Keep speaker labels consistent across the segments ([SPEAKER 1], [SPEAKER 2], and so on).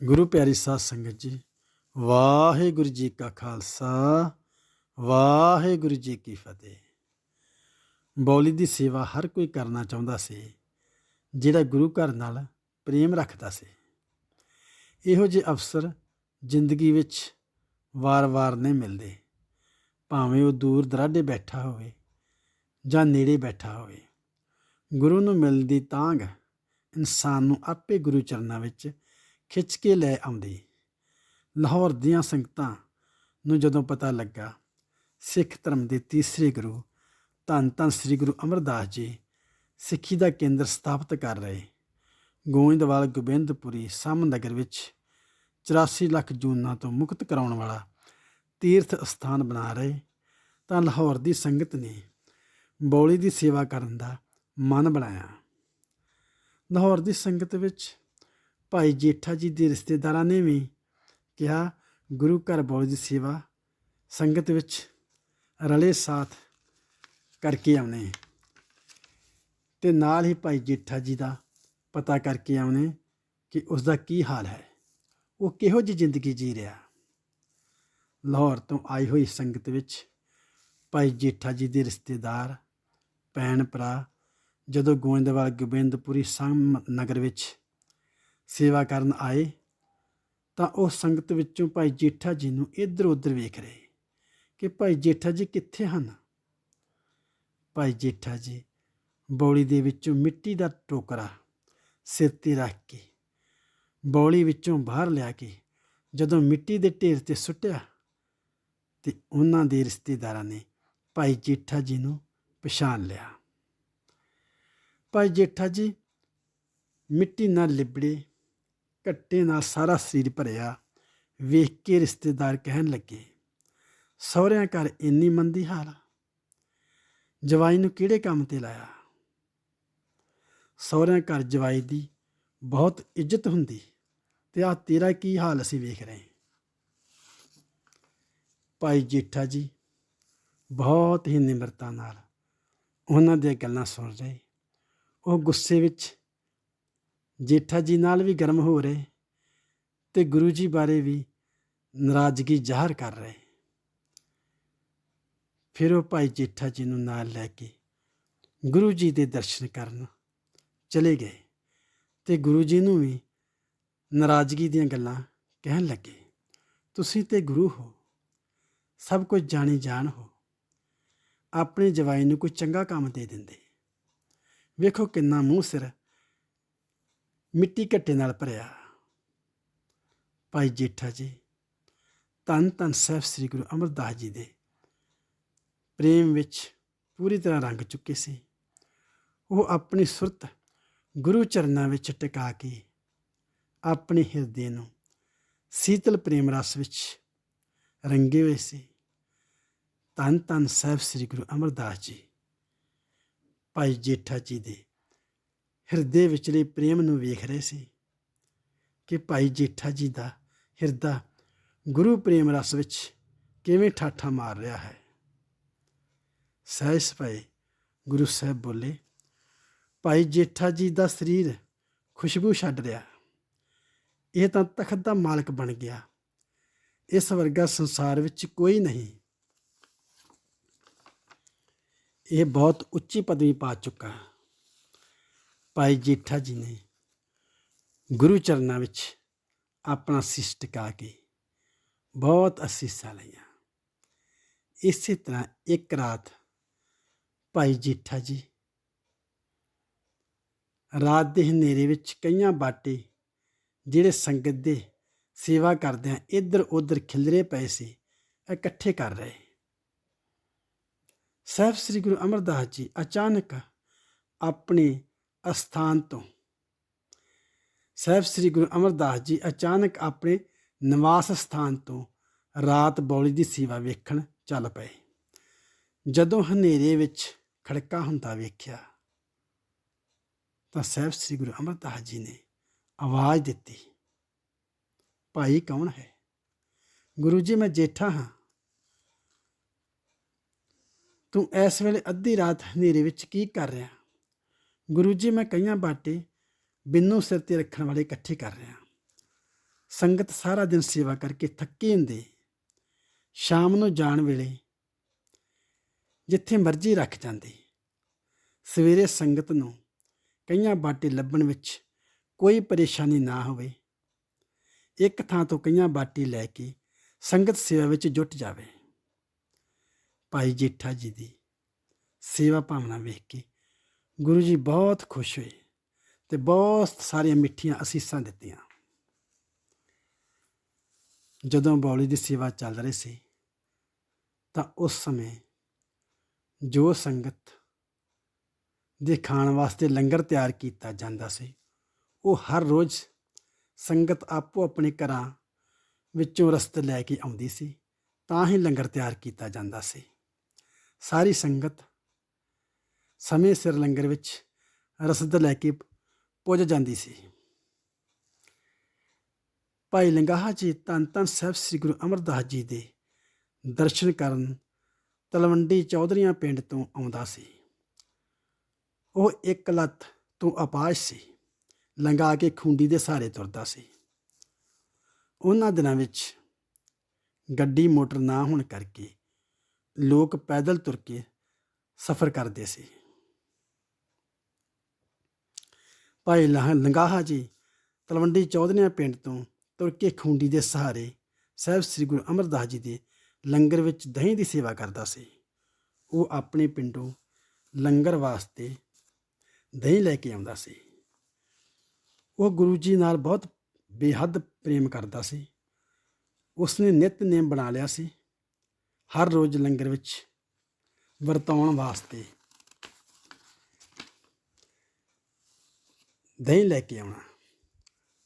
[SPEAKER 1] ਗੁਰੂ ਪਿਆਰੀ ਸਾਧ ਸੰਗਤ ਜੀ, ਵਾਹਿਗੁਰੂ ਜੀ ਕਾ ਖਾਲਸਾ, ਵਾਹਿਗੁਰੂ ਜੀ ਕੀ ਫਤਿਹ। ਬੌਲੀ ਦੀ ਸੇਵਾ ਹਰ ਕੋਈ ਕਰਨਾ ਚਾਹੁੰਦਾ ਸੀ, ਜਿਹੜਾ ਗੁਰੂ ਘਰ ਨਾਲ ਪ੍ਰੇਮ ਰੱਖਦਾ ਸੀ। ਇਹੋ ਜਿਹੇ ਅਵਸਰ ਜ਼ਿੰਦਗੀ ਵਿੱਚ ਵਾਰ-ਵਾਰ ਨਹੀਂ ਮਿਲਦੇ। ਭਾਵੇਂ ਉਹ ਦੂਰ ਦਰਾਡੇ ਬੈਠਾ ਹੋਵੇ ਜਾਂ ਨੇੜੇ ਬੈਠਾ ਹੋਵੇ, ਗੁਰੂ ਨੂੰ ਮਿਲਣ ਦੀ ਤਾਂਘ ਇਨਸਾਨ ਨੂੰ ਆਪੇ ਗੁਰੂ ਚਰਨਾਂ ਵਿੱਚ ਖਿੱਚ ਕੇ ਲੈ ਆਉਂਦੀ। ਲਾਹੌਰ ਦੀਆਂ ਸੰਗਤਾਂ ਨੂੰ ਜਦੋਂ ਪਤਾ ਲੱਗਾ, ਸਿੱਖ ਧਰਮ ਦੇ ਤੀਸਰੇ ਗੁਰੂ, ਧੰਨ ਧੰਨ ਸ੍ਰੀ ਗੁਰੂ ਅਮਰਦਾਸ ਜੀ ਸਿੱਖੀ ਦਾ ਕੇਂਦਰ ਸਥਾਪਿਤ ਕਰ ਰਹੇ। ਗੋਇੰਦਵਾਲ ਗੋਬਿੰਦਪੁਰੀ ਸਮ ਵਿੱਚ 84 ਲੱਖ ਜੂਨਾਂ ਤੋਂ ਮੁਕਤ ਕਰਾਉਣ ਵਾਲਾ ਤੀਰਥ ਸਥਾਨ ਬਣਾ ਰਹੇ, ਤਾਂ ਲਾਹੌਰ ਦੀ ਸੰਗਤ ਨੇ ਬੌਲੀ ਦੀ ਸੇਵਾ ਕਰਨ ਦਾ ਮਨ ਬਣਾਇਆ। ਲਾਹੌਰ ਦੀ ਸੰਗਤ ਵਿੱਚ ਭਾਈ ਜੇਠਾ ਜੀ ਦੇ ਰਿਸ਼ਤੇਦਾਰਾਂ ਨੇ ਵੀ ਕਿਹਾ, ਗੁਰੂ ਘਰ ਬੌਲੀ ਦੀ ਸੇਵਾ, ਸੰਗਤ ਵਿੱਚ ਰਲੇ ਸਾਥ ਕਰਕੇ ਆਉਣੇ ਤੇ ਨਾਲ ਹੀ ਭਾਈ ਜੇਠਾ ਜੀ ਦਾ ਪਤਾ ਕਰਕੇ ਆਉਣੇ ਕਿ ਉਸ ਦਾ ਕੀ ਹਾਲ ਹੈ। ਉਹ ਕਿਹੋ ਜਿਹੀ ਜ਼ਿੰਦਗੀ ਜੀ ਰਿਹਾ। ਲਾਹੌਰ ਤੋਂ ਆਈ ਹੋਈ ਸੰਗਤ ਵਿੱਚ ਭਾਈ ਜੇਠਾ ਜੀ ਦੇ ਰਿਸ਼ਤੇਦਾਰ, ਭੈਣ ਭਰਾ ਜਦੋਂ ਗੋਇੰਦਵਾਲ, ਗੋਬਿੰਦਪੁਰੀ ਸੰਮ ਨਗਰ ਵਿੱਚ ਸੇਵਾ ਕਰਨ ਆਏ, ਤਾਂ ਉਹ ਸੰਗਤ ਵਿੱਚੋਂ ਭਾਈ ਜੇਠਾ ਜੀ ਨੂੰ ਇੱਧਰ ਉੱਧਰ ਵੇਖ ਰਹੇ ਕਿ ਭਾਈ ਜੇਠਾ ਜੀ ਕਿੱਥੇ ਹਨ? ਭਾਈ ਜੇਠਾ ਜੀ ਬੌਲੀ ਦੇ ਵਿੱਚੋਂ ਮਿੱਟੀ ਦਾ ਟੋਕਰਾ ਸਿਰ ਤੇ ਰੱਖ ਕੇ ਬੌਲੀ ਵਿੱਚੋਂ ਬਾਹਰ ਲਿਆ ਕੇ ਜਦੋਂ ਮਿੱਟੀ ਦੇ ਢੇਰ ਤੇ ਸੁੱਟਿਆ ਤੇ ਉਹਨਾਂ ਦੇ ਰਿਸ਼ਤੇਦਾਰਾਂ ਨੇ ਭਾਈ ਜੇਠਾ ਜੀ ਨੂੰ ਪਛਾਣ ਲਿਆ। ਭਾਈ ਜੇਠਾ ਜੀ ਮਿੱਟੀ ਨਾਲ ਲਿਬੜੇ ਘੱਟੇ ਨਾਲ ਸਾਰਾ ਸਰੀਰ ਭਰਿਆ ਵੇਖ ਕੇ ਰਿਸ਼ਤੇਦਾਰ ਕਹਿਣ ਲੱਗੇ, ਸਹੁਰਿਆਂ ਘਰ ਇੰਨੀ ਮੰਦੀ ਹਾਲ? ਜਵਾਈ ਨੂੰ ਕਿਹੜੇ ਕੰਮ ਤੇ ਲਾਇਆ? ਸਹੁਰਿਆਂ ਘਰ ਜਵਾਈ ਦੀ ਬਹੁਤ ਇੱਜ਼ਤ ਹੁੰਦੀ ਤੇ ਆ ਤੇਰਾ ਕੀ ਹਾਲ ਅਸੀਂ ਵੇਖ ਰਹੇ ਭਾਈ ਜੇਠਾ ਜੀ ਬਹੁਤ ਹੀ ਨਿਮਰਤਾ ਨਾਲ ਉਹਨਾਂ ਦੀਆਂ ਗੱਲਾਂ ਸੁਣ ਰਹੇ। ਉਹ ਗੁੱਸੇ ਵਿੱਚ ਜੇਠਾ ਜੀ ਨਾਲ ਵੀ ਗਰਮ ਹੋ ਰਹੇ ਤੇ ਗੁਰੂ ਜੀ ਬਾਰੇ ਵੀ ਨਾਰਾਜ਼ਗੀ ਜ਼ਾਹਰ ਕਰ ਰਹੇ। ਫਿਰ ਉਹ ਭਾਈ ਜੇਠਾ ਜੀ ਨੂੰ ਨਾਲ ਲੈ ਕੇ ਗੁਰੂ ਜੀ ਦੇ ਦਰਸ਼ਨ ਕਰਨ ਚਲੇ ਗਏ ਤੇ ਗੁਰੂ ਜੀ ਨੂੰ ਵੀ ਨਾਰਾਜ਼ਗੀ ਦੀਆਂ ਗੱਲਾਂ ਕਹਿਣ ਲੱਗੇ, ਤੁਸੀਂ ਤੇ ਗੁਰੂ ਹੋ, ਸਭ ਕੁਝ ਜਾਣੀ ਜਾਣ ਹੋ। ਆਪਣੇ ਜਵਾਈ ਨੂੰ ਕੋਈ ਚੰਗਾ ਕੰਮ ਦੇ ਦਿੰਦੇ। ਵੇਖੋ ਕਿੰਨਾ ਮੂੰਹ ਸਿਰ ਮਿੱਟੀ ਘੱਟੇ ਨਾਲ ਭਰਿਆ। ਭਾਈ ਜੇਠਾ ਜੀ ਤਨ ਤਨ ਸਾਹਿਬ ਸ੍ਰੀ ਗੁਰੂ ਅਮਰਦਾਸ ਜੀ ਦੇ ਪ੍ਰੇਮ ਵਿੱਚ ਪੂਰੀ ਤਰ੍ਹਾਂ ਰੰਗ ਚੁੱਕੇ ਸੀ। ਉਹ ਆਪਣੀ ਸੁਰਤ ਗੁਰੂ ਚਰਨਾਂ ਵਿੱਚ ਟਿਕਾ ਕੇ ਆਪਣੇ ਹਿਰਦੇ ਨੂੰ ਸੀਤਲ ਪ੍ਰੇਮ ਰਸ ਵਿੱਚ ਰੰਗੇ ਹੋਏ ਸੀ। ਤਨ ਤਨ ਸਾਹਿਬ ਸ੍ਰੀ ਗੁਰੂ ਅਮਰਦਾਸ ਜੀ, ਭਾਈ ਜੇਠਾ ਜੀ ਦੇ ਹਿਰਦੇ ਵਿਚਲੇ ਪ੍ਰੇਮ ਨੂੰ ਵੇਖ ਰਹੇ ਸੀ ਕਿ ਭਾਈ ਜੇਠਾ ਜੀ ਦਾ ਹਿਰਦਾ ਗੁਰੂ ਪ੍ਰੇਮ ਰਸ ਵਿੱਚ ਕਿਵੇਂ ਠਾਠਾ ਮਾਰ ਰਿਹਾ ਹੈ। ਸਹਿਸ ਪਏ ਗੁਰੂ ਸਾਹਿਬ ਬੋਲੇ, ਭਾਈ ਜੇਠਾ ਜੀ ਦਾ ਸਰੀਰ ਖੁਸ਼ਬੂ ਛੱਡ ਰਿਹਾ। ਇਹ ਤਾਂ ਤਖਤ ਦਾ ਮਾਲਕ ਬਣ ਗਿਆ। ਇਸ ਵਰਗਾ ਸੰਸਾਰ ਵਿੱਚ ਕੋਈ ਨਹੀਂ। ਇਹ ਬਹੁਤ ਉੱਚੀ ਪਦਵੀ ਪਾ ਚੁੱਕਾ। ਭਾਈ ਜੇਠਾ ਜੀ ਨੇ ਗੁਰੂ ਚਰਨਾਂ ਵਿੱਚ ਆਪਣਾ ਸਿਸ ਟਿਕਾ ਕੇ ਬਹੁਤ ਅਸੀਸਾਂ ਲਈਆਂ। ਇਸੇ ਤਰ੍ਹਾਂ ਇੱਕ ਰਾਤ ਭਾਈ ਜੇਠਾ ਜੀ ਰਾਤ ਦੇ ਹਨੇਰੇ ਵਿੱਚ ਕਈਆਂ ਬਾਟੇ ਜਿਹੜੇ ਸੰਗਤ ਦੇ ਸੇਵਾ ਕਰਦਿਆਂ ਇੱਧਰ ਉੱਧਰ ਖਿਲਰੇ ਪਏ ਸੀ, ਇਕੱਠੇ ਕਰ ਰਹੇ। ਸਾਹਿਬ ਸ੍ਰੀ ਗੁਰੂ ਅਮਰਦਾਸ ਜੀ ਅਚਾਨਕ ਆਪਣੇ ਅਸਥਾਨ ਤੋਂ। ਸਾਹਿਬ ਸ੍ਰੀ ਗੁਰੂ ਅਮਰਦਾਸ ਜੀ ਅਚਾਨਕ ਆਪਣੇ ਨਿਵਾਸ ਸਥਾਨ ਤੋਂ ਰਾਤ ਬੌਲੀ ਦੀ ਸੇਵਾ ਵੇਖਣ ਚੱਲ ਪਏ। ਜਦੋਂ ਹਨੇਰੇ ਵਿੱਚ ਖੜਕਾ ਹੁੰਦਾ ਵੇਖਿਆ, ਤਾਂ ਸਾਹਿਬ ਸ੍ਰੀ ਗੁਰੂ ਅਮਰਦਾਸ ਜੀ ਨੇ ਆਵਾਜ਼ ਦਿੱਤੀ, ਭਾਈ ਕੌਣ ਹੈ? ਗੁਰੂ ਜੀ, ਮੈਂ ਜੇਠਾ ਹਾਂ। ਤੂੰ ਇਸ ਵੇਲੇ ਅੱਧੀ ਰਾਤ ਹਨੇਰੇ ਵਿੱਚ ਕੀ ਕਰ ਰਿਹਾ? ਗੁਰੂ ਜੀ, ਮੈਂ ਕਈਆਂ ਬਾਟੇ ਬਿੰਨੂ ਸਿਰ ਤੇ ਰੱਖਣ ਵਾਲੇ ਇਕੱਠੇ ਕਰ ਰਿਹਾ ਸੰਗਤ ਸਾਰਾ ਦਿਨ ਸੇਵਾ ਕਰਕੇ ਥੱਕੇ ਹੁੰਦੀ ਸ਼ਾਮ ਨੂੰ ਜਾਣ ਵੇਲੇ ਜਿੱਥੇ ਮਰਜ਼ੀ ਰੱਖ ਜਾਂਦੀ। ਸਵੇਰੇ ਸੰਗਤ ਨੂੰ ਕਈਆਂ ਬਾਟੇ ਲੱਭਣ ਵਿੱਚ ਕੋਈ ਪਰੇਸ਼ਾਨੀ ਨਾ ਹੋਵੇ। ਇੱਕ ਥਾਂ ਤੋਂ ਕਈਆਂ ਬਾਟੀ ਲੈ ਕੇ ਸੰਗਤ ਸੇਵਾ ਵਿੱਚ ਜੁਟ ਜਾਵੇ। ਭਾਈ ਜੇਠਾ ਜੀ ਦੀ ਸੇਵਾ ਭਾਵਨਾ ਵੇਖ ਕੇ ਗੁਰੂ ਜੀ ਬਹੁਤ ਖੁਸ਼ ਹੋਏ ਤੇ ਬਹੁਤ ਸਾਰੀਆਂ ਮਿੱਠੀਆਂ ਅਸੀਸਾਂ ਦਿੱਤੀਆਂ। ਜਦੋਂ ਬੌਲੀ ਦੀ ਸੇਵਾ ਚੱਲ ਰਹੀ ਸੀ, ਤਾਂ ਉਸ ਸਮੇਂ ਜੋ ਸੰਗਤ ਦੇ ਖਾਣ ਵਾਸਤੇ ਲੰਗਰ ਤਿਆਰ ਕੀਤਾ ਜਾਂਦਾ ਸੀ, ਉਹ ਹਰ ਰੋਜ਼ ਸੰਗਤ ਆਪੋ ਆਪਣੇ ਘਰਾਂ ਵਿੱਚੋਂ ਰਸਤੇ ਲੈ ਕੇ ਆਉਂਦੀ ਸੀ, ਤਾਂ ਹੀ ਲੰਗਰ ਤਿਆਰ ਕੀਤਾ ਜਾਂਦਾ ਸੀ। ਸਾਰੀ ਸੰਗਤ ਸਮੇਂ ਸਿਰ ਲੰਗਰ ਵਿੱਚ ਰਸਦ ਲੈ ਕੇ ਪੁੱਜ ਜਾਂਦੀ ਸੀ। ਭਾਈ ਲੰਗਾਹਾ ਜੀ ਧੰਨ ਧੰਨ ਸਾਹਿਬ ਸ੍ਰੀ ਗੁਰੂ ਅਮਰਦਾਸ ਜੀ ਦੇ ਦਰਸ਼ਨ ਕਰਨ ਤਲਵੰਡੀ ਚੌਧਰੀਆਂ ਪਿੰਡ ਤੋਂ ਆਉਂਦਾ ਸੀ। ਉਹ ਇੱਕ ਲੱਤ ਤੋਂ ਅਪਾਸ਼ ਸੀ। ਲੰਗਾ ਕੇ ਖੁੰਡੀ ਦੇ ਸਹਾਰੇ ਤੁਰਦਾ ਸੀ। ਉਹਨਾਂ ਦਿਨਾਂ ਵਿੱਚ ਗੱਡੀ ਮੋਟਰ ਨਾ ਹੋਣ ਕਰਕੇ ਲੋਕ ਪੈਦਲ ਤੁਰ ਕੇ ਸਫ਼ਰ ਕਰਦੇ ਸੀ। ਭਾਈ ਲਹ- ਲੰਗਾਹਾ ਜੀ, ਤਲਵੰਡੀ ਚੌਧਰੀਆਂ ਪਿੰਡ ਤੋਂ ਤੁਰ ਕੇ ਖੁੰਡੀ ਦੇ ਸਹਾਰੇ ਸਾਹਿਬ ਸ੍ਰੀ ਗੁਰੂ ਅਮਰਦਾਸ ਜੀ ਦੇ ਲੰਗਰ ਵਿੱਚ ਦਹੀਂ ਦੀ ਸੇਵਾ ਕਰਦਾ ਸੀ। ਉਹ ਆਪਣੇ ਪਿੰਡੋਂ ਲੰਗਰ ਵਾਸਤੇ ਦਹੀਂ ਲੈ ਕੇ ਆਉਂਦਾ ਸੀ। ਉਹ ਗੁਰੂ ਜੀ ਨਾਲ ਬਹੁਤ ਬੇਹੱਦ ਪ੍ਰੇਮ ਕਰਦਾ ਸੀ। ਉਸਨੇ ਨਿਤਨੇਮ ਬਣਾ ਲਿਆ ਸੀ। ਹਰ ਰੋਜ਼ ਲੰਗਰ ਵਿੱਚ ਵਰਤਾਉਣ ਵਾਸਤੇ ਦਹੀਂ ਲੈ ਕੇ ਆਉਣਾ।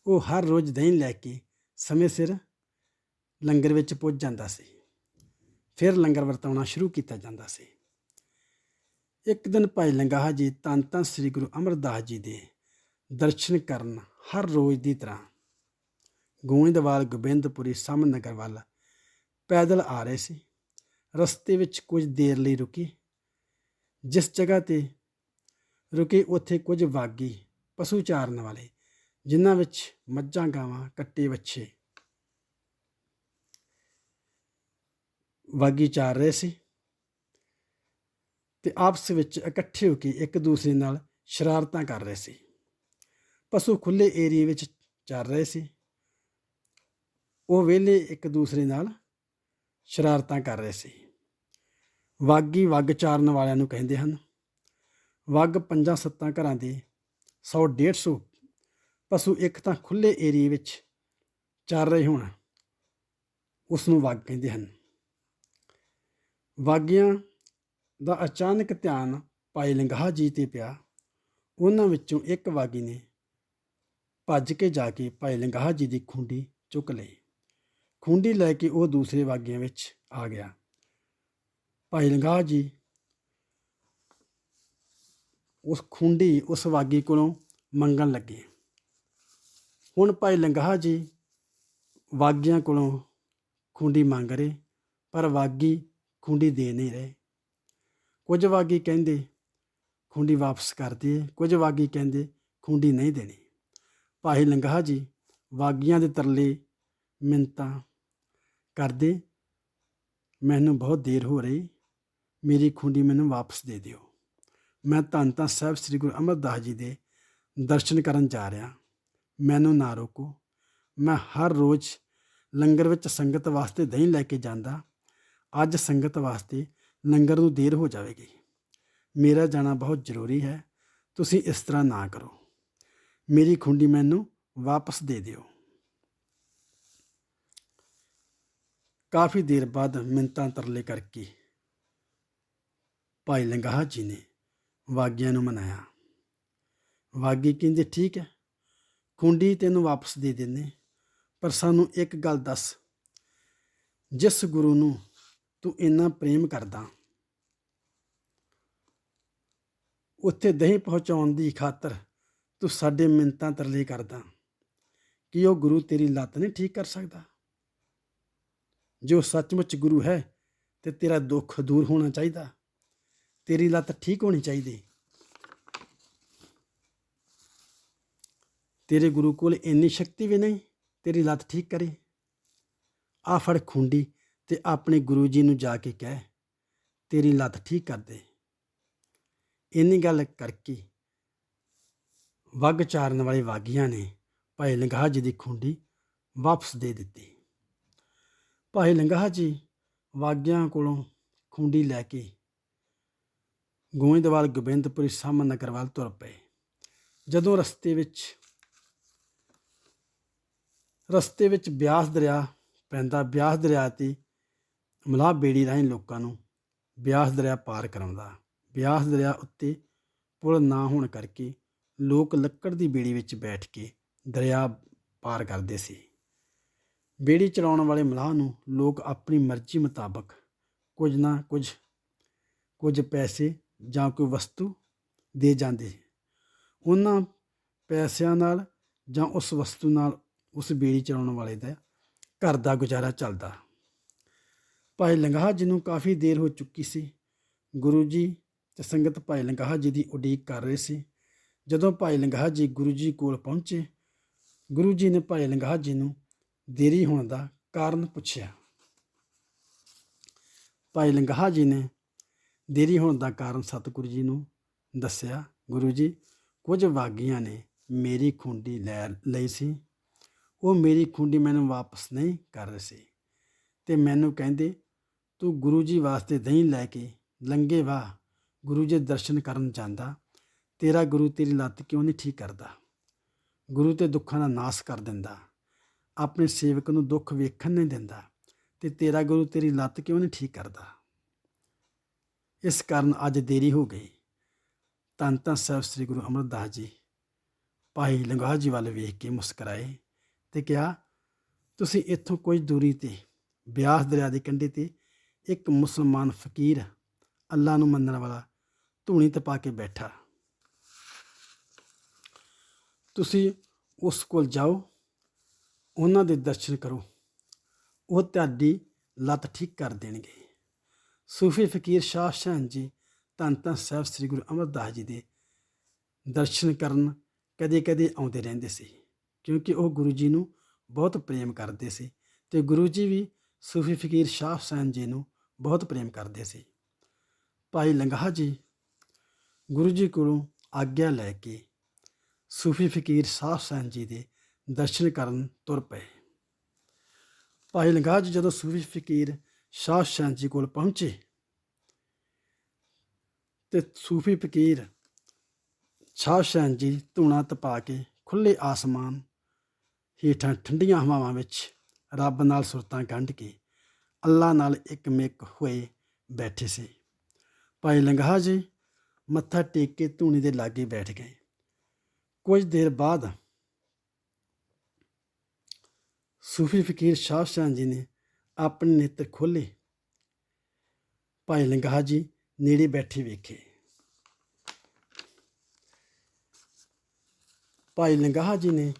[SPEAKER 1] ਉਹ ਹਰ ਰੋਜ਼ ਦਹੀਂ ਲੈ ਕੇ ਸਮੇਂ ਸਿਰ ਲੰਗਰ ਵਿੱਚ ਪੁੱਜ ਜਾਂਦਾ ਸੀ। ਫਿਰ ਲੰਗਰ ਵਰਤਾਉਣਾ ਸ਼ੁਰੂ ਕੀਤਾ ਜਾਂਦਾ ਸੀ। ਇੱਕ ਦਿਨ ਭਾਈ ਲੰਗਾਹਾ ਜੀ ਧੰਨ ਧੰਨ ਸ੍ਰੀ ਗੁਰੂ ਅਮਰਦਾਸ ਜੀ ਦੇ ਦਰਸ਼ਨ ਕਰਨ ਹਰ ਰੋਜ਼ ਦੀ ਤਰ੍ਹਾਂ ਗੋਇੰਦਵਾਲ ਗੋਬਿੰਦਪੁਰੀ ਸਮਨਗਰ ਵੱਲ ਪੈਦਲ ਆ ਰਹੇ ਸੀ। ਰਸਤੇ ਵਿੱਚ ਕੁਝ ਦੇਰ ਲਈ ਰੁਕੇ। ਜਿਸ ਜਗ੍ਹਾ ਤੇ ਰੁਕੇ, ਉੱਥੇ ਕੁਝ ਵਾਗੀ ਪਸ਼ੂ ਚਾਰਨ ਵਾਲੇ, ਜਿਨ੍ਹਾਂ ਵਿੱਚ ਮੱਝਾਂ, ਗਾਵਾਂ ਕੱਟੇ ਵੱਛੇ। ਵਾਗੀ ਚਾਰ ਰਹੇ ਸੀ ਤੇ ਆਪਸ ਵਿੱਚ ਇਕੱਠੇ ਹੋ ਕੇ ਇੱਕ ਦੂਸਰੇ ਨਾਲ ਸ਼ਰਾਰਤਾਂ ਕਰ ਰਹੇ ਸੀ। ਪਸ਼ੂ ਖੁੱਲੇ ਏਰੀਏ ਵਿੱਚ ਚੱਲ ਰਹੇ ਸੀ। ਉਹ ਵੇਲੇ ਇੱਕ ਦੂਸਰੇ ਨਾਲ ਸ਼ਰਾਰਤਾਂ ਕਰ ਰਹੇ ਸੀ। ਵਾਗੀ ਵੱਗ ਚਾਰਨ ਵਾਲਿਆਂ ਨੂੰ ਕਹਿੰਦੇ ਹਨ, ਵੱਗ ਪੰਜਾਂ ਸੱਤਾਂ ਘਰਾਂ ਦੇ 100 150 ਪਸ਼ੂ ਇੱਕ ਤਾਂ ਖੁੱਲੇ ਏਰੀਏ ਵਿੱਚ ਚੱਲ ਰਹੇ ਹੋਣ। ਉਸ ਨੂੰ ਵੱਗ ਕਹਿੰਦੇ ਹਨ। ਵਾਗੀਆਂ ਦਾ ਅਚਾਨਕ ਧਿਆਨ ਭਾਈ ਲੰਗਾਹ ਜੀ ਤੇ ਪਿਆ। ਉਹਨਾਂ ਵਿੱਚੋਂ ਇੱਕ ਵਾਗੀ ਨੇ ਭੱਜ ਕੇ ਜਾ ਕੇ ਭਾਈ ਲੰਗਾਹ ਜੀ ਦੀ ਖੁੰਡੀ ਚੁੱਕ ਲਈ। ਖੁੰਡੀ ਲੈ ਕੇ ਉਹ ਦੂਸਰੇ ਵਾਗੀਆਂ ਵਿੱਚ ਆ ਗਿਆ। ਭਾਈ ਲੰਗਾਹ ਜੀ ਉਸ ਖੁੰਡੀ ਉਸ ਵਾਗੀ ਕੋਲੋਂ ਮੰਗਣ ਲੱਗੇ। ਹੁਣ ਭਾਈ ਲੰਗਾਹ ਜੀ ਵਾਗੀਆਂ ਕੋਲੋਂ ਖੁੰਡੀ ਮੰਗ ਰਹੇ, ਪਰ ਵਾਗੀ ਖੁੰਡੀ ਦੇ ਨਹੀਂ ਰਹੇ। ਕੁਝ ਵਾਗੀ ਕਹਿੰਦੇ, ਖੁੰਡੀ ਵਾਪਸ ਕਰ ਦੇ ਕੁਝ ਵਾਗੀ ਕਹਿੰਦੇ, ਖੁੰਡੀ ਨਹੀਂ ਦੇਣੀ। ਭਾਈ ਲੰਗਾਹ ਜੀ ਵਾਗੀਆਂ ਦੇ ਤਰਲੇ ਮਿੰਤਾਂ ਕਰਦੇ, ਮੈਨੂੰ ਬਹੁਤ ਦੇਰ ਹੋ ਰਹੀ, ਮੇਰੀ ਖੁੰਡੀ ਮੈਨੂੰ ਵਾਪਸ ਦੇ ਦਿਓ। ਮੈਂ ਧੰਨ ਧੰਨ ਸਾਹਿਬ ਸ੍ਰੀ ਗੁਰੂ ਅਮਰਦਾਸ ਜੀ ਦੇ ਦਰਸ਼ਨ ਕਰਨ ਜਾ ਰਿਹਾ। ਮੈਨੂੰ ਨਾ ਰੋਕੋ। ਮੈਂ ਹਰ ਰੋਜ਼ ਲੰਗਰ ਵਿੱਚ ਸੰਗਤ ਵਾਸਤੇ ਦਹੀਂ ਲੈ ਕੇ ਜਾਂਦਾ। ਅੱਜ ਸੰਗਤ ਵਾਸਤੇ ਲੰਗਰ ਨੂੰ ਦੇਰ ਹੋ ਜਾਵੇਗੀ। ਮੇਰਾ ਜਾਣਾ ਬਹੁਤ ਜ਼ਰੂਰੀ ਹੈ। ਤੁਸੀਂ ਇਸ ਤਰ੍ਹਾਂ ਨਾ ਕਰੋ। ਮੇਰੀ ਖੁੰਡੀ ਮੈਨੂੰ ਵਾਪਸ ਦੇ ਦਿਓ। ਕਾਫੀ ਦੇਰ ਬਾਅਦ ਮਿੰਤਾਂ ਤਰਲੇ ਕਰਕੇ ਭਾਈ ਲੰਗਾਹ ਜੀ ਨੇ ਵਾਗੀਆਂ ਨੂੰ ਮਨਾਇਆ। ਵਾਗੀ ਕਹਿੰਦੇ, ਠੀਕ ਹੈ, ਖੁੰਡੀ ਤੈਨੂੰ ਵਾਪਸ ਦੇ ਦਿੰਨੇ ਪਰ ਸਾਨੂੰ ਇੱਕ ਗੱਲ ਦੱਸ। ਜਿਸ ਗੁਰੂ ਨੂੰ ਤੂੰ ਇੰਨਾ ਪ੍ਰੇਮ ਕਰਦਾ, ਉੱਥੇ ਦਹੀਂ ਪਹੁੰਚਾਉਣ ਦੀ ਖਾਤਰ ਤੂੰ ਸਾਡੇ ਮਿੰਤਾਂ ਤਰਲੇ ਕਰਦਾ, ਕਿ ਉਹ ਗੁਰੂ ਤੇਰੀ ਲੱਤ ਨਹੀਂ ਠੀਕ ਕਰ ਸਕਦਾ? ਜੋ ਸੱਚਮੁੱਚ ਗੁਰੂ ਹੈ ਤੇ ਤੇਰਾ ਦੁੱਖ ਦੂਰ ਹੋਣਾ ਚਾਹੀਦਾ। ਤੇਰੀ ਲੱਤ ਠੀਕ ਹੋਣੀ ਚਾਹੀਦੀ। ਤੇਰੇ ਗੁਰੂ ਕੋਲ ਇੰਨੀ ਸ਼ਕਤੀ ਵੀ ਨਹੀਂ, ਤੇਰੀ ਲੱਤ ਠੀਕ ਕਰੇ। ਆ ਫੜ ਖੁੰਡੀ ਤੇ ਆਪਣੇ ਗੁਰੂ ਜੀ ਨੂੰ ਜਾ ਕੇ ਕਹਿ, ਤੇਰੀ ਲੱਤ ਠੀਕ ਕਰ ਦੇ। ਇੰਨੀ ਗੱਲ ਕਰਕੇ ਵੱਗ ਚਾਰਨ ਵਾਲੇ ਵਾਗੀਆਂ ਨੇ ਭਾਈ ਲੰਗਾਹ ਜੀ ਦੀ ਖੁੰਡੀ ਵਾਪਸ ਦੇ ਦਿੱਤੀ। ਭਾਈ ਲੰਗਾਹ ਜੀ ਵਾਗਿਆਂ ਕੋਲੋਂ ਖੁੰਡੀ ਲੈ ਕੇ ਗੋਇੰਦਵਾਲ ਗੋਬਿੰਦਪੁਰੀ ਸਾਹਮਣ ਨਗਰ ਵੱਲ ਤੁਰ ਪਏ। ਜਦੋਂ ਰਸਤੇ ਵਿੱਚ ਰਸਤੇ ਵਿੱਚ ਬਿਆਸ ਦਰਿਆ ਪੈਂਦਾ, ਬਿਆਸ ਦਰਿਆ ਤੇ ਮਲਾਹ ਬੇੜੀ ਰਾਹੀਂ ਲੋਕਾਂ ਨੂੰ ਬਿਆਸ ਦਰਿਆ ਪਾਰ ਕਰਾਉਂਦਾ। ਬਿਆਸ ਦਰਿਆ ਉੱਤੇ ਪੁਲ ਨਾ ਹੋਣ ਕਰਕੇ ਲੋਕ ਲੱਕੜ ਦੀ ਬੇੜੀ ਵਿੱਚ ਬੈਠ ਕੇ ਦਰਿਆ ਪਾਰ ਕਰਦੇ ਸੀ। ਬੇੜੀ ਚਲਾਉਣ ਵਾਲੇ ਮਲਾਹ ਨੂੰ ਲੋਕ ਆਪਣੀ ਮਰਜ਼ੀ ਮੁਤਾਬਕ ਕੁਝ ਨਾ ਕੁਝ ਕੁਝ ਪੈਸੇ ਜਾਂ ਕੋਈ ਵਸਤੂ ਦੇ ਜਾਂਦੇ ਉਹਨਾਂ ਪੈਸਿਆਂ ਨਾਲ ਜਾਂ ਉਸ ਵਸਤੂ ਨਾਲ ਉਸ ਬੇੜੀ ਚਲਾਉਣ ਵਾਲੇ ਦਾ ਘਰ ਦਾ ਗੁਜ਼ਾਰਾ ਚੱਲਦਾ। ਭਾਈ ਲੰਗਾਹ ਜੀ ਨੂੰ ਕਾਫੀ ਦੇਰ ਹੋ ਚੁੱਕੀ ਸੀ। ਗੁਰੂ ਜੀ ਤੇ ਸੰਗਤ ਭਾਈ ਲੰਗਾਹ ਜੀ ਦੀ ਉਡੀਕ ਕਰ ਰਹੇ ਸੀ। ਜਦੋਂ ਭਾਈ ਲੰਗਾਹ ਜੀ ਗੁਰੂ ਜੀ ਕੋਲ ਪਹੁੰਚੇ, ਗੁਰੂ ਜੀ ਨੇ ਭਾਈ ਲੰਗਾਹ ਜੀ ਨੂੰ ਦੇਰੀ ਹੋਣ ਦਾ ਕਾਰਨ ਪੁੱਛਿਆ। ਭਾਈ ਲੰਗਾਹ ਜੀ ਨੇ ਦੇਰੀ ਹੋਣ ਦਾ ਕਾਰਨ ਸਤਿਗੁਰੂ ਜੀ ਨੂੰ ਦੱਸਿਆ, ਗੁਰੂ ਜੀ, ਕੁਝ ਵਾਗੀਆਂ ਨੇ ਮੇਰੀ ਖੁੰਡੀ ਲੈ ਲਈ ਸੀ। ਉਹ ਮੇਰੀ ਖੁੰਡੀ ਮੈਨੂੰ ਵਾਪਸ ਨਹੀਂ ਕਰ ਰਹੇ ਸੀ। ਤੇ ਮੈਨੂੰ ਕਹਿੰਦੇ, ਤੂੰ ਗੁਰੂ ਜੀ ਵਾਸਤੇ ਦਹੀਂ ਲੈ ਕੇ ਲੰਗੇ ਵਾਹ। ਗੁਰੂ ਜੀ ਦਰਸ਼ਨ ਕਰਨ ਜਾਂਦਾ। ਤੇਰਾ ਗੁਰੂ ਤੇਰੀ ਲੱਤ ਕਿਉਂ ਨਹੀਂ ਠੀਕ ਕਰਦਾ? ਗੁਰੂ ਤੇ ਦੁੱਖਾਂ ਦਾ ਨਾਸ ਕਰ ਦਿੰਦਾ। ਆਪਣੇ ਸੇਵਕ ਨੂੰ ਦੁੱਖ ਵੇਖਣ ਨਹੀਂ ਦਿੰਦਾ। ਤੇ ਤੇਰਾ ਗੁਰੂ ਤੇਰੀ ਲੱਤ ਕਿਉਂ ਨਹੀਂ ਠੀਕ ਕਰਦਾ? ਇਸ ਕਾਰਨ ਅੱਜ ਦੇਰੀ ਹੋ ਗਈ। ਧੰਨ ਧੰਨ ਸਾਹਿਬ ਸ੍ਰੀ ਗੁਰੂ ਅਮਰਦਾਸ ਜੀ। ਭਾਈ ਲੰਗਾਹ ਜੀ ਵੱਲ ਵੇਖ ਕੇ ਮੁਸਕਰਾਏ ਤੇ ਕਿਹਾ, ਤੁਸੀਂ ਇੱਥੋਂ ਕੁਝ ਦੂਰੀ ਤੇ, ਬਿਆਸ ਦਰਿਆ ਦੇ ਕੰਢੇ ਤੇ ਇੱਕ ਮੁਸਲਮਾਨ ਫਕੀਰ ਅੱਲਾ ਨੂੰ ਮੰਨਣ ਵਾਲਾ ਧੂਣੀ ਤਪਾ ਕੇ ਬੈਠਾ। ਤੁਸੀਂ ਉਸ ਕੋਲ ਜਾਓ, ਉਹਨਾਂ ਦੇ ਦਰਸ਼ਨ ਕਰੋ। ਉਹ ਤੁਹਾਡੀ ਲੱਤ ਠੀਕ ਕਰ ਦੇਣਗੇ। ਸੂਫੀ ਫਕੀਰ ਸ਼ਾਹ ਸ਼ਾਨ ਜੀ ਧੰਨ ਧੰਨ ਸਾਹਿਬ ਸ੍ਰੀ ਗੁਰੂ ਅਮਰਦਾਸ ਜੀ ਦੇ ਦਰਸ਼ਨ ਕਰਨ ਕਦੇ-ਕਦੇ ਆਉਂਦੇ ਰਹਿੰਦੇ ਸੀ, ਕਿਉਂਕਿ ਉਹ ਗੁਰੂ ਜੀ ਨੂੰ ਬਹੁਤ ਪ੍ਰੇਮ ਕਰਦੇ ਸੀ ਤੇ ਗੁਰੂ ਜੀ ਵੀ ਸੂਫੀ ਫਕੀਰ ਸ਼ਾਹ ਹੁਸੈਨ ਜੀ ਨੂੰ ਬਹੁਤ ਪ੍ਰੇਮ ਕਰਦੇ ਸੀ। ਭਾਈ ਲੰਗਾਹ ਜੀ, ਗੁਰੂ ਜੀ ਕੋਲੋਂ ਆਗਿਆ ਲੈ ਕੇ ਸੂਫੀ ਫਕੀਰ ਸ਼ਾਹ ਹੁਸੈਨ ਜੀ ਦੇ ਦਰਸ਼ਨ ਕਰਨ ਤੁਰ ਪਏ। ਭਾਈ ਲੰਗਾਹ ਜੀ ਜਦੋਂ ਸੂਫੀ ਫਕੀਰ ਸ਼ਾਹ ਹੁਸੈਨ ਜੀ ਕੋਲ ਪਹੁੰਚੇ ਤੇ ਸੂਫੀ ਫਕੀਰ ਸ਼ਾਹ ਹੁਸੈਨ ਜੀ ਧੂਣਾ ਤਪਾ ਕੇ ਖੁੱਲੇ ਆਸਮਾਨ ਹੇਠਾਂ ਠੰਡੀਆਂ ਹਵਾਵਾਂ ਵਿੱਚ ਰੱਬ ਨਾਲ ਸੁਰਤਾਂ ਗੰਢ ਕੇ ਅੱਲਾ ਨਾਲ ਇੱਕ ਮਿੱਕ ਹੋਏ ਬੈਠੇ ਸੀ ਭਾਈ ਲੰਗਾਹ ਜੀ ਮੱਥਾ ਟੇਕ ਕੇ ਧੂਣੀ ਦੇ ਲਾਗੇ ਬੈਠ ਗਏ ਕੁਝ ਦੇਰ ਬਾਅਦ ਸੂਫੀ ਫਕੀਰ ਸ਼ਾਹ ਹੁਸੈਨ ਜੀ ਨੇ ਆਪਣੇ ਨੇਤਰ ਖੋਲੇ ਭਾਈ ਲੰਗਾਹ ਜੀ ਨੇੜੇ ਬੈਠੇ ਵੇਖੇ। ਭਾਈ ਲੰਗਾਹ ਜੀ ਨੇ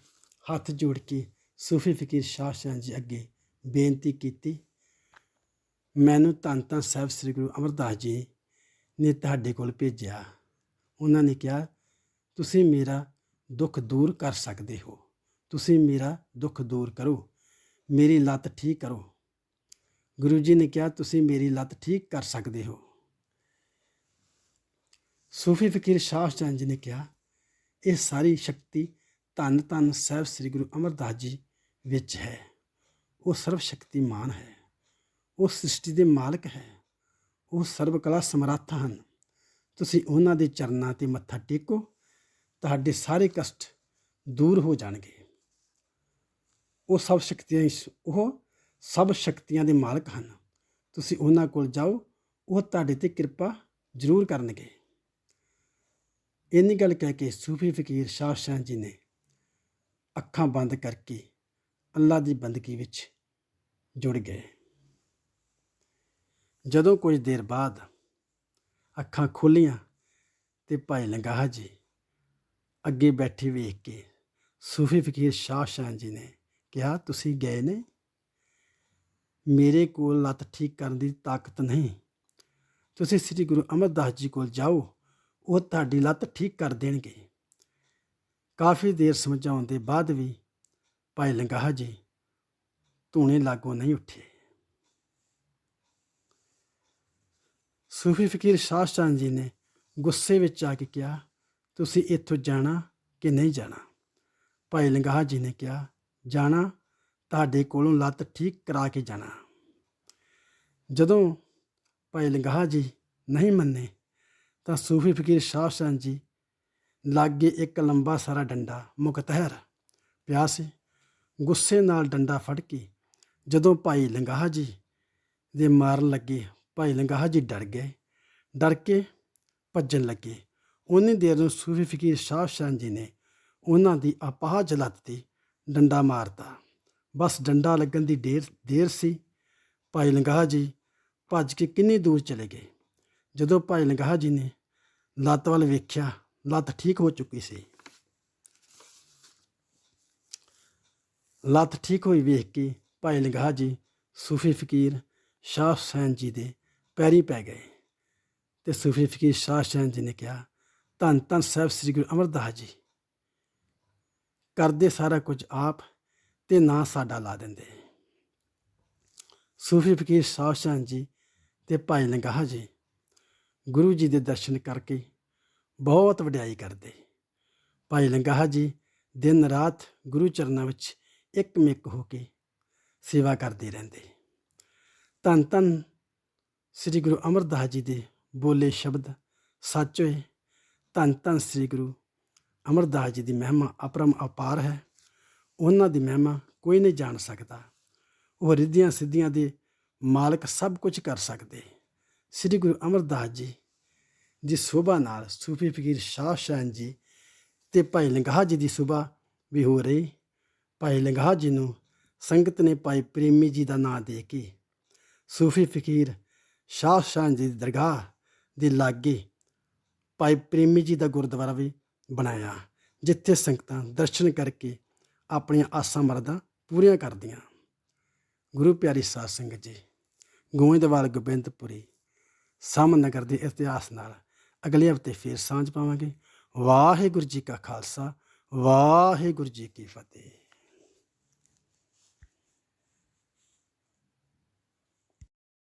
[SPEAKER 1] ਹੱਥ ਜੋੜ ਕੇ ਸੂਫੀ ਫਕੀਰ ਸ਼ਾਹ ਸ਼ਾਹ ਜੀ ਅੱਗੇ ਬੇਨਤੀ ਕੀਤੀ, ਮੈਨੂੰ ਧੰਨ ਧੰਨ ਸਾਹਿਬ ਸ੍ਰੀ ਗੁਰੂ ਅਮਰਦਾਸ ਜੀ ਨੇ ਤੁਹਾਡੇ ਕੋਲ ਭੇਜਿਆ। ਉਹਨਾਂ ਨੇ ਕਿਹਾ, ਤੁਸੀਂ ਮੇਰਾ ਦੁੱਖ ਦੂਰ ਕਰ ਸਕਦੇ ਹੋ। ਤੁਸੀਂ ਮੇਰਾ ਦੁੱਖ ਦੂਰ ਕਰੋ। ਮੇਰੀ ਲੱਤ ਠੀਕ ਕਰੋ। ਗੁਰੂ ਜੀ ਨੇ ਕਿਹਾ, ਤੁਸੀਂ ਮੇਰੀ ਲੱਤ ਠੀਕ ਕਰ ਸਕਦੇ ਹੋ। ਸੂਫੀ ਫਕੀਰ ਸ਼ਾਹ ਹੁਸੈਨ ਜੀ ਨੇ ਕਿਹਾ, ਇਹ ਸਾਰੀ ਸ਼ਕਤੀ ਧੰਨ ਧੰਨ ਸਾਹਿਬ ਸ੍ਰੀ ਗੁਰੂ ਅਮਰਦਾਸ ਜੀ ਵਿੱਚ ਹੈ। ਉਹ ਸਰਵ ਸ਼ਕਤੀਮਾਨ ਹੈ। ਉਹ ਸ੍ਰਿਸ਼ਟੀ ਦੇ ਮਾਲਕ ਹੈ। ਉਹ ਸਰਬ ਕਲਾ ਸਮਰੱਥ ਹਨ। ਤੁਸੀਂ ਉਹਨਾਂ ਦੇ ਚਰਨਾਂ ਤੇ ਮੱਥਾ ਟੇਕੋ। ਤੁਹਾਡੇ ਸਾਰੇ ਕਸ਼ਟ ਦੂਰ ਹੋ ਜਾਣਗੇ। ਉਹ ਸਭ ਸ਼ਕਤੀਆਂ ਉਹ ਸਭ ਸ਼ਕਤੀਆਂ ਦੇ ਮਾਲਕ ਹਨ। ਤੁਸੀਂ ਉਹਨਾਂ ਕੋਲ ਜਾਓ, ਉਹ ਤੁਹਾਡੇ ਤੇ ਕਿਰਪਾ ਜ਼ਰੂਰ ਕਰਨਗੇ। ਇੰਨੀ ਗੱਲ ਕਹਿ ਕੇ ਸੂਫੀ ਫਕੀਰ ਸ਼ਾਹ ਸ਼ਾਹ ਜੀ ਨੇ ਅੱਖਾਂ ਬੰਦ ਕਰਕੇ ਅੱਲਾ ਦੀ ਬੰਦਗੀ ਵਿੱਚ ਜੁੜ ਗਏ। ਜਦੋਂ ਕੁਝ ਦੇਰ ਬਾਅਦ ਅੱਖਾਂ ਖੋਲੀਆਂ ਤੇ ਭਾਈ ਲੰਗਾਹ ਜੀ ਅੱਗੇ ਬੈਠੇ ਵੇਖ ਕੇ ਸੂਫੀ ਫਕੀਰ ਸ਼ਾਹ ਹੁਸੈਨ ਜੀ ਨੇ ਕਿਹਾ, ਤੁਸੀਂ ਗਏ ਨੇ? ਮੇਰੇ ਕੋਲ ਲੱਤ ਠੀਕ ਕਰਨ ਦੀ ਤਾਕਤ ਨਹੀਂ। ਤੁਸੀਂ ਸ੍ਰੀ ਗੁਰੂ ਅਮਰਦਾਸ ਜੀ ਕੋਲ ਜਾਓ, ਉਹ ਤੁਹਾਡੀ ਲੱਤ ਠੀਕ ਕਰ ਦੇਣਗੇ। ਕਾਫੀ ਦੇਰ ਸਮਝਾਉਣ ਦੇ ਬਾਅਦ ਵੀ ਭਾਈ ਲੰਗਾਹ ਜੀ ਧੂਣੇ ਲਾਗੋਂ ਨਹੀਂ ਉੱਠੇ। ਸੂਫੀ ਫਕੀਰ ਸ਼ਾਹ ਚੰਦ ਜੀ ਨੇ ਗੁੱਸੇ ਵਿੱਚ ਆ ਕੇ ਕਿਹਾ, ਤੁਸੀਂ ਇੱਥੋਂ ਜਾਣਾ ਕਿ ਨਹੀਂ ਜਾਣਾ? ਭਾਈ ਲੰਗਾਹ ਜੀ ਨੇ ਕਿਹਾ, ਜਾਣਾ ਤੁਹਾਡੇ ਕੋਲੋਂ ਲੱਤ ਠੀਕ ਕਰਾ ਕੇ ਜਾਣਾ। ਜਦੋਂ ਭਾਈ ਲੰਗਾਹ ਜੀ ਨਹੀਂ ਮੰਨੇ, ਤਾਂ ਸੂਫੀ ਫਕੀਰ ਸ਼ਾਹ ਚੰਦ ਜੀ ਲਾਗੇ ਇੱਕ ਲੰਬਾ ਸਾਰਾ ਡੰਡਾ ਮੁਕਤਹਿਰ ਪਿਆ ਸੀ। ਗੁੱਸੇ ਨਾਲ ਡੰਡਾ ਫੜ ਕੇ ਜਦੋਂ ਭਾਈ ਲੰਗਾਹ ਜੀ ਦੇ ਮਾਰਨ ਲੱਗੇ, ਭਾਈ ਲੰਗਾਹ ਜੀ ਡਰ ਗਏ, ਡਰ ਕੇ ਭੱਜਣ ਲੱਗੇ। ਉਨੀ ਦੇਰ ਨੂੰ ਸੂਫੀ ਫਕੀਰ ਸ਼ਾਹ ਚੰਦ ਜੀ ਨੇ ਉਹਨਾਂ ਦੀ ਅਪਾਹਜ ਲੱਤ ਤੇ ਡੰਡਾ ਮਾਰਤਾ। ਬਸ ਡੰਡਾ ਲੱਗਣ ਦੀ ਦੇਰ ਦੇਰ ਸੀ। ਭਾਈ ਲੰਗਾਹ ਜੀ ਭੱਜ ਕੇ ਕਿੰਨੀ ਦੂਰ ਚਲੇ ਗਏ। ਜਦੋਂ ਭਾਈ ਲੰਗਾਹ ਜੀ ਨੇ ਲੱਤ ਵੱਲ ਵੇਖਿਆ, ਲੱਤ ਠੀਕ ਹੋ ਚੁੱਕੀ ਸੀ। ਲੱਤ ਠੀਕ ਹੋਈ ਵੇਖ ਕੇ ਭਾਈ ਲੰਗਾਹ ਜੀ ਸੂਫੀ ਫਕੀਰ ਸ਼ਾਹ ਹੁਸੈਨ ਜੀ ਦੇ ਪੈਰੀ ਪੈ ਗਏ ਤੇ ਸੂਫੀ ਫਕੀਰ ਸ਼ਾਹ ਹੁਸੈਨ ਜੀ ਨੇ ਕਿਹਾ ਧੰਨ ਧੰਨ ਸਾਹਿਬ ਸ੍ਰੀ ਗੁਰੂ ਅਮਰਦਾਸ ਜੀ। ਕਰਦੇ ਸਾਰਾ ਕੁਝ ਆਪ ਤੇ ਨਾ ਸਾਡਾ ਲਾ ਦਿੰਦੇ। ਸੂਫੀ ਫਕੀਰ ਸ਼ਾਹ ਹੁਸੈਨ ਜੀ ਤੇ ਭਾਈ ਲੰਗਾਹ ਜੀ, ਗੁਰੂ ਜੀ ਦੇ ਦਰਸ਼ਨ ਕਰਕੇ ਬਹੁਤ ਵਡਿਆਈ ਕਰਦੇ। ਭਾਈ ਲੰਗਾਹ ਜੀ ਦਿਨ ਰਾਤ ਗੁਰੂ ਚਰਨਾਂ ਵਿੱਚ ਇੱਕ ਮਿੱਕ ਹੋ ਕੇ ਸੇਵਾ ਕਰਦੇ ਰਹਿੰਦੇ। ਧੰਨ ਧੰਨ ਸ੍ਰੀ ਗੁਰੂ ਅਮਰਦਾਸ ਜੀ ਦੇ ਬੋਲੇ ਸ਼ਬਦ ਸੱਚ ਹੋਏ। ਧੰਨ ਧੰਨ ਸ੍ਰੀ ਗੁਰੂ ਅਮਰਦਾਸ ਜੀ ਦੀ ਮਹਿਮਾ ਅਪਰਮ ਅਪਾਰ ਹੈ। ਉਹਨਾਂ ਦੀ ਮਹਿਮਾ ਕੋਈ ਨਹੀਂ ਜਾਣ ਸਕਦਾ। ਉਹ ਰਿੱਧੀਆਂ ਸਿੱਧੀਆਂ ਦੇ ਮਾਲਕ ਸਭ ਕੁਝ ਕਰ ਸਕਦੇ। ਸ੍ਰੀ ਗੁਰੂ ਅਮਰਦਾਸ ਜੀ, ਦੀ ਸੋਭਾ ਨਾਲ ਸੂਫੀ ਫਕੀਰ ਸ਼ਾਹ ਸ਼ਾਨ ਜੀ ਤੇ ਭਾਈ ਲੰਗਾਹ ਜੀ ਦੀ ਸੋਭਾ ਵੀ ਹੋ ਰਹੀ। ਭਾਈ ਲੰਗਾਹ ਜੀ ਨੂੰ ਸੰਗਤ ਨੇ ਭਾਈ ਪ੍ਰੇਮੀ ਜੀ ਦਾ ਨਾਂ ਦੇ ਕੇ ਸੂਫੀ ਫਕੀਰ ਸ਼ਾਹ ਸ਼ਾਨ ਜੀ ਦੀ ਦਰਗਾਹ ਦੇ ਲਾਗੇ ਭਾਈ ਪ੍ਰੇਮੀ ਜੀ ਦਾ ਗੁਰਦੁਆਰਾ ਵੀ ਬਣਾਇਆ, ਜਿੱਥੇ ਸੰਗਤਾਂ ਦਰਸ਼ਨ ਕਰਕੇ ਆਪਣੀਆਂ ਆਸਾਂ ਮਰਦਾਂ ਪੂਰੀਆਂ ਕਰਦੀਆਂ। ਗੁਰੂ ਪਿਆਰੀ ਸਾਧ ਸੰਗਤ ਜੀ ਗੋਇੰਦਵਾਲ ਗੋਬਿੰਦਪੁਰੀ ਸਾਮਨਗਰ ਦੇ ਇਤਿਹਾਸ ਨਾਲ ਅਗਲੇ ਹਫ਼ਤੇ ਫੇਰ ਸਾਂਝ ਪਾਵਾਂਗੇ। ਵਾਹਿਗੁਰੂ ਜੀ ਕਾ ਖਾਲਸਾ, ਵਾਹਿਗੁਰੂ ਜੀ ਕੀ ਫਤਿਹ।